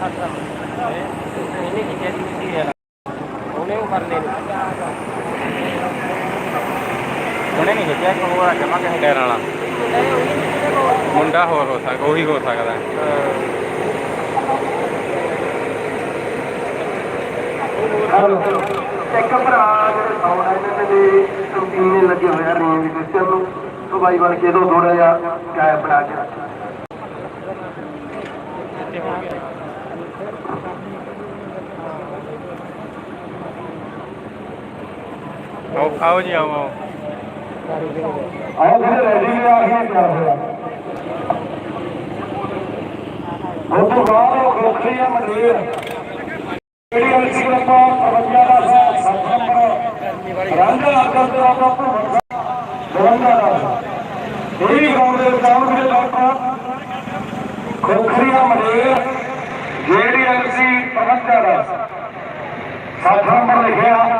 ini kita di sini ya. Boleh umar ini. ਉਹਨੇ ਨਹੀਂ ਖਿੱਚਿਆ ਕਿ ਹੋਰ ਜਮਾ ਕਿਸੇ ਡੈਰ ਵਾਲਾ ਮੁੰਡਾ ਹੋਰ ਹੋ ਸਕਦਾ, ਉਹੀ ਹੋ ਸਕਦਾ ਇੱਕ ਭਰਾ ਜਿਹੜੇ ਸੌਣ ਆਏ ਨੇ ਤੇ ਟੁਕੀਨੇ ਲੱਗੇ ਹੋਇਆ ਰੇਂਜ ਸਿਸਟਮ ਨੂੰ ਤੋਂ ਬਾਈ ਬਣ ਕੇ ਦੋ ਥੋੜਾ ਜਿਹਾ ਗਾਇਬ ਬਣਾ ਕੇ ਰੱਖਿਆ ਆਓ ਆਓ ਜੀ, ਆਓ ਆਓ। ਆਓ ਜਿਹੜੇ ਰੈਡੀ ਨੇ ਆ ਕੇ ਤਿਆਰ ਹੋਇਆ ਉਹ ਤੋਂ ਬਾਅਦ ਉਹ ਖੋਖਰੀਆਂ ਮੰਡੀਰ। ਜਿਹੜੀ ਅਲਸੀ ਗਰੁੱਪ ਪ੍ਰਬੰਧਿਆ ਦਾ ਸੱਤ ਨੰਬਰ ਰਾਂਝਾ ਅਕਲ ਦੇ ਆਪਣਾ ਭਵਨ ਦਾ ਇਹ ਵੀ ਦੇ ਵਿੱਚ ਆਉਣਗੇ ਡਾਕਟਰ ਖੋਖਰੀਆਂ ਮੰਡੀਰ। ਜਿਹੜੀ ਅਲਸੀ ਪ੍ਰਬੰਧਿਆ ਦਾ ਸੱਤ ਨੰਬਰ ਲਿਖਿਆ।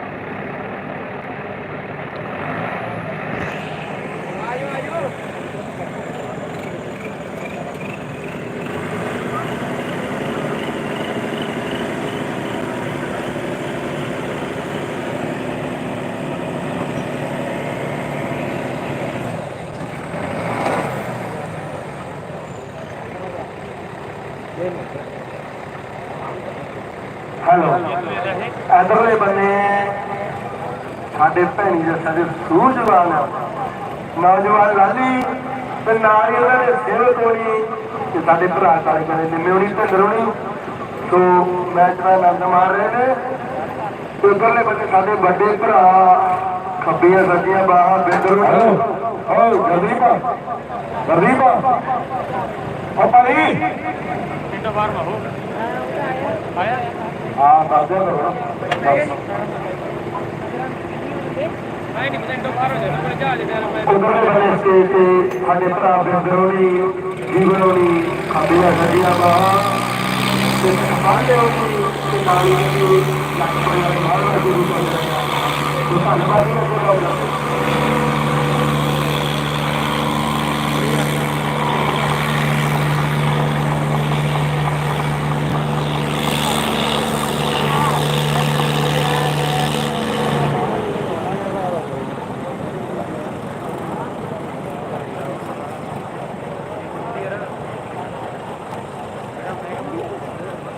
ਹੈਲੋ ਇਧਰਲੇ ਬੰਨੇ ਸਾਡੇ ਭੈਣੀ ਦੇ ਸਾਡੇ ਸੂਝਵਾਨ ਨੌਜਵਾਨ ਲਾਲੀ ਤੇ ਨਾਲ ਹੀ ਉਹਨਾਂ ਦੇ ਸਿਰ ਤੋੜੀ ਤੇ ਸਾਡੇ ਭਰਾ ਕਾਲੇ ਕਾਲੇ ਨਿੰਮੇ ਹੋਣੀ ਹੋਣੀ। ਸੋ ਮੈਚ ਦਾ ਆਨੰਦ ਮਾਰ ਰਹੇ ਨੇ ਤੇ ਉਧਰਲੇ ਬੰਨੇ ਸਾਡੇ ਵੱਡੇ ਭਰਾ ਖੱਬੀਆਂ ਸੱਜੀਆਂ ਬਾਹਾਂ ਬਿੰਦਰ ਹੋਣੀ। ਓ ਗਰਦੀਪ ਗਰਦੀਪ ਓ ਭਾਈ ਪਿੰਡੋਂ ਬਾਹਰ ਮਾਹੋ ਆਇਆ ਹਾਂ, ਦੱਸ ਦਿਓ ਕਰੋ ਨਹੀਂ ਨਹੀਂ ਪਿੰਡੋਂ ਬਾਹਰ ਹੋ ਜਾਣਾ ਮੇਰੇ ਜਹਾਜ਼ ਦੇ ਮੈਂ ਉਧਰਲੇ ਬੰਨੇ ਸਟੇਜ ਤੇ ਸਾਡੇ ਭਰਾ ਬਿੰਦਰੋਣੀ ਜੀਵਨੋਣੀ ਖਾਬੀਆਂ ਸੱਜੀਆਂ ਬਾਹਾਂ ਤੇ ਸਾਡੇ ਉਹ ਤੇ ਨਾਲੀ ਦੀ ਲੱਖ ਰੁਪਏ ਦਾ ਮਾਲ ਦਾ ਗੁਰੂ ਤੋਂ ਤੋ ਧੰਨਵਾਦ ਜੀ ਦਾ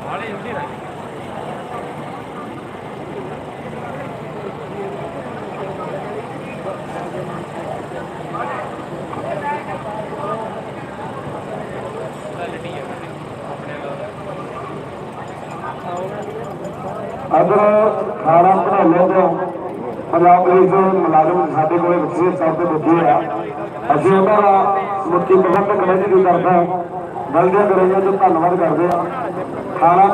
ਹਾਲੇ ਹੁੰਦੀ ਰਹੀ ਅਦਰ ਖਾਣਾ ਬਣਾਉਣੇ ਤੋਂ ਪੰਜਾਬ ਪੁਲਿਸ ਦੇ ਮੁਲਾਜ਼ਮ ਸਾਡੇ ਕੋਲੇ ਵਿਸ਼ੇਸ਼ ਤੌਰ ਤੇ ਬੱਚੇ ਆ, ਅਸੀਂ ਉਹਨਾਂ ਦਾ ਮੁੱਖੀ ਪ੍ਰਬੰਧਕ ਕਮੇਟੀ ਦੀ ਤਰਫੋਂ ਬਲਦਿਆ ਕਰੇਗੇ ਤੇ ਧੰਨਵਾਦ ਕਰਦੇ ਆ ਖਾਣਾ